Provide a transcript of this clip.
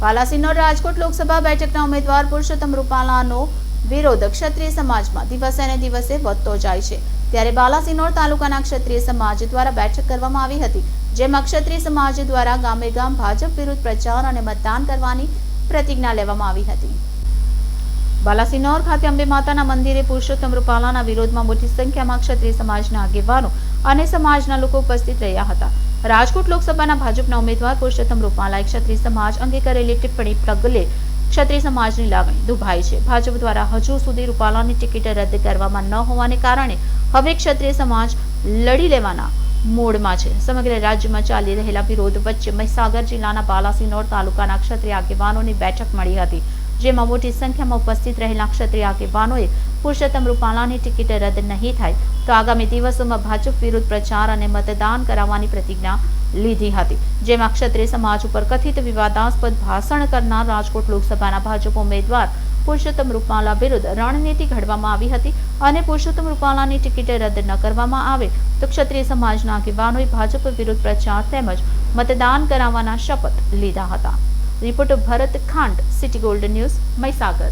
બાલાસિનોર રાજકોટ લોકસભા બેઠકના ઉમેદવાર પુરુષોત્તમ રૂપાલાનો વિરોધ ક્ષત્રિય સમાજમાં દિવસે ને દિવસે વધતો જાય છે. ત્યારે બાલાસિનોર તાલુકાના ક્ષત્રિય સમાજ દ્વારા બેઠક કરવામાં આવી હતી, જેમાં ક્ષત્રિય સમાજ દ્વારા ગામે ગામ ભાજપ વિરુદ્ધ પ્રચાર અને મતદાન કરવાની પ્રતિજ્ઞા લેવામાં આવી હતી. બાલાસિનોર ખાતે અંબે માતાના મંદિરે પુરુષોત્તમ રૂપાલાના વિરોધમાં મોટી સંખ્યામાં ક્ષત્રિય સમાજના આગેવાનો અને સમાજના લોકો ઉપસ્થિત રહ્યા હતા. રાજકોટ લોકસભાના ભાજપના ઉમેદવાર પુરુષોત્તમ રૂપાલાએ ક્ષત્રિય સમાજ અંગે કરેલી ટિપ્પણી પગલે ક્ષત્રિય સમાજની લાગણી દુભાઈ છે. ભાજપ દ્વારા હજુ સુધી રૂપાલાની ટિકિટ રદ કરવામાં ન હોવાને કારણે હવે ક્ષત્રિય સમાજ લડી લેવાના મોડમાં છે. સમગ્ર રાજ્યમાં ચાલી રહેલા વિરોધ વચ્ચે મહીસાગર જિલ્લાના બાલાસિનોર તાલુકાના ક્ષત્રિય આગેવાનોની બેઠક મળી હતી. જેમાં મોટી સંખ્યામાં ઉપસ્થિત રહેલા ક્ષત્રિય આગેવાનોએ પુરુષોત્તમ રૂપાલાની ટિકિટ રદ નહીં થાય તો આગામી દિવસોમાં ભાજપ વિરુદ્ધ પ્રચાર અને મતદાન કરાવવાની પ્રતિજ્ઞા લીધી હતી, જેમાં ક્ષત્રિય સમાજ ઉપર કથિત વિવાદાસ્પદ ભાષણ કરનાર રાજકોટ લોકસભાના ભાજપ ઉમેદવાર પુરુષોત્તમ રૂપાલા વિરુદ્ધ રણનીતિ ઘડવામાં આવી હતી અને પુરુષોત્તમ રૂપાલાની ટિકિટ રદ ન કરવામાં આવે તો ક્ષત્રિય સમાજના આગેવાનોએ ભાજપ વિરુદ્ધ પ્રચાર તેમજ મતદાન કરાવવાના શપથ લીધા હતા. રિપોર્ટર ભરત ખાંડ સિટી ગોલ્ડ ન્યૂઝ મહીસાગર.